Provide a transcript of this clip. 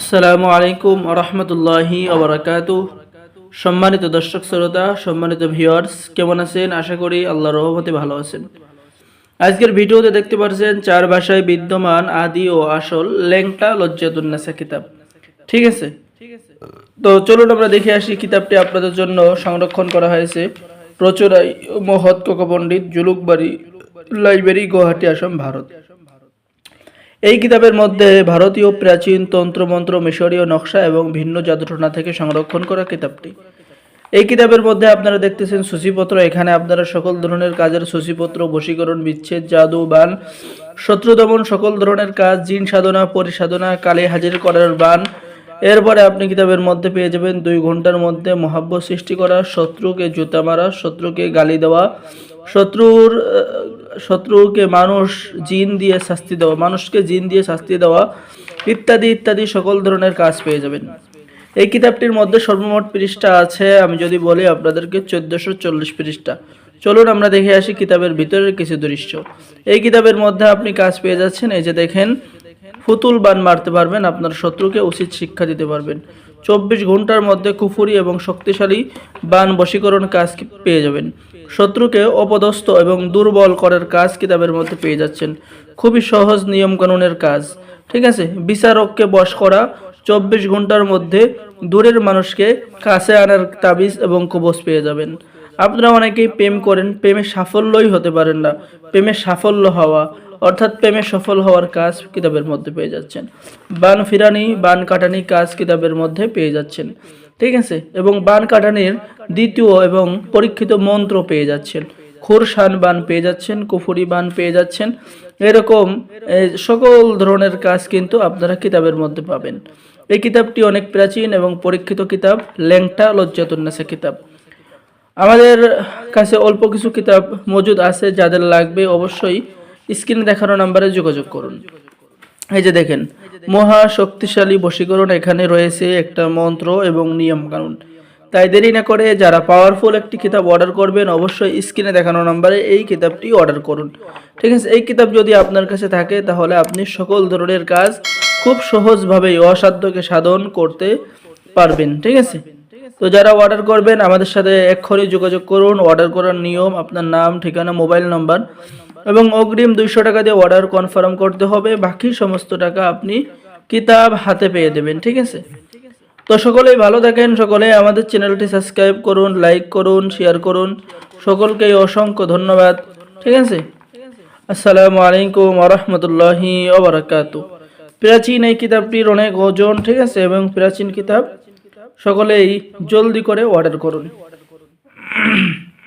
আসসালামু আলাইকুম রহমতুল্লাহি আবরাকাত সম্মানিত দর্শক শ্রোতা, সম্মানিত ভিউয়ার্স, কেমন আছেন? আশা করি আল্লাহ রহমতে ভালো আছেন। আজকের ভিডিওতে দেখতে পাচ্ছেন চার ভাষায় বিদ্যমান আদি ও আসল ল্যাংটা লজ্জাতুন্নাসা কিতাব। ঠিক আছে? তো চলুন আমরা দেখে আসি কিতাবটি আপনাদের জন্য সংরক্ষণ করা হয়েছে। প্রচুরাই মহৎ কোকা পণ্ডিত জুলুকবাড়ি লাইব্রেরি, গুয়াহাটি, আসাম, ভারত। এই কিতাবের মধ্যে ভারতীয় প্রাচীন তন্ত্রমন্ত্র, মিশরীয় নকশা এবং ভিন্ন জাদুটনা থেকে সংরক্ষণ করা কিতাবটি। এই কিতাবের মধ্যে আপনারা দেখতেছেন সূচিপত্র। এখানে আপনারা সকল ধরনের কাজের সূচিপত্র, বশীকরণ, বিচ্ছেদ, জাদু, বান শত্রু দমন সকল ধরনের কাজ, জিন সাধনা, পরিসাধনা, কালে হাজির করার বান। এরপরে আপনি কিতাবের মধ্যে পেয়ে যাবেন দুই ঘণ্টার মধ্যে মহাব্য সৃষ্টি করা, শত্রুকে জুতা মারা, শত্রুকে গালি দেওয়া, শত্রুর শত্রুকে মানুষ জিন দিয়ে শাস্তি দেওয়া, মানুষকে জিন দিয়ে শাস্তি দেওয়া, ইত্যাদি ইত্যাদি সকল ধরনের কাজ পেয়ে যাবেন। এই কিতাবটির মধ্যে সর্বমোট পৃষ্ঠা আছে, আমি যদি বলি আপনাদেরকে চোদ্দশো চল্লিশ পৃষ্ঠা। চলুন আমরা দেখে আসি কিতাবের ভিতরের কিছু দৃশ্য। এই কিতাবের মধ্যে আপনি কাজ পেয়ে যাচ্ছেন, এই যে দেখেন ফুতুল বান মারতে পারবেন, আপনার শত্রুকে উচিত শিক্ষা দিতে পারবেন। চব্বিশ ঘণ্টার মধ্যে কুফুরি এবং শক্তিশালী বান বশীকরণ কাজ পেয়ে যাবেন। শত্রুকে অপদস্থ এবং দুর্বল করার কাজ কিতাবের মধ্যে পেয়ে যাচ্ছেন। খুবই সহজ নিয়মকানুনের কাজ। ঠিক আছে? বিচারককে বশ করা, চব্বিশ ঘণ্টার মধ্যে দূরের মানুষকে কাছে আনার তাবিজ এবং কবচ পেয়ে যাবেন। আপনারা অনেকেই প্রেম করেন, প্রেমে সাফল্যই হতে পারেন না। প্রেমে সাফল্য হওয়া, অর্থাৎ প্রেমে সফল হওয়ার কাজ কিতাবের মধ্যে পেয়ে যাচ্ছেন। বান ফিরানি, বান কাটানি কাজ কিতাবের মধ্যে পেয়ে যাচ্ছেন। ঠিক আছে? এবং বান কাটানির দ্বিতীয় এবং পরীক্ষিত মন্ত্র পেয়ে যাচ্ছেন। খুরশান বান পেয়ে যাচ্ছেন, কুফুরি বান পেয়ে যাচ্ছেন। এরকম সকল ধরনের কাজ কিন্তু আপনারা কিতাবের মধ্যে পাবেন। এই কিতাবটি অনেক প্রাচীন এবং পরীক্ষিত কিতাব, ল্যাংটা লজ্জাতুন্নাসা কিতাব। আমাদের কাছে অল্প কিছু কিতাব মজুদ আছে, যাদের লাগবে অবশ্যই স্ক্রিনে দেখানো নাম্বারে যোগাযোগ করুন। এই যে দেখেন, মহা শক্তিশালী বশীকরণ এখানে রয়েছে একটা মন্ত্র এবং নিয়ম কানুন। তাই দেরি না করে যারা পাওয়ারফুল একটি কিতাব অর্ডার করবেন, অবশ্যই স্ক্রিনে দেখানো নাম্বারে এই কিতাবটি অর্ডার করুন। ঠিক আছে, এই কিতাব যদি আপনার কাছে থাকে, তাহলে আপনি সকল ধরনের কাজ খুব সহজভাবেই অসাধ্যকে সাধন করতে পারবেন। ঠিক আছে? তো যারা অর্ডার করবেন, আমাদের সাথে এক্ষুনি যোগাযোগ করুন। অর্ডার করার নিয়ম, আপনার নাম, ঠিকানা মোবাইল নাম্বার এবং অগ্রিম দুইশো টাকা দিয়ে অর্ডার কনফার্ম করতে হবে। বাকি সমস্ত টাকা আপনি কিতাব হাতে পেয়ে দেবেন, ঠিক আছে? তো সকলেই ভালো থাকেন, সকলে আমাদের চ্যানেলটি সাবস্ক্রাইব করুন লাইক করুন শেয়ার করুন। সকলকেই অসংখ্য ধন্যবাদ, ঠিক আছে? আসসালামু আলাইকুম আরহামতুল্লাহি ওবরাকাতু প্রাচীন এই কিতাবটির অনেক ওজন, ঠিক আছে? এবং প্রাচীন কিতাব সকলেই জলদি করে অর্ডার করুন।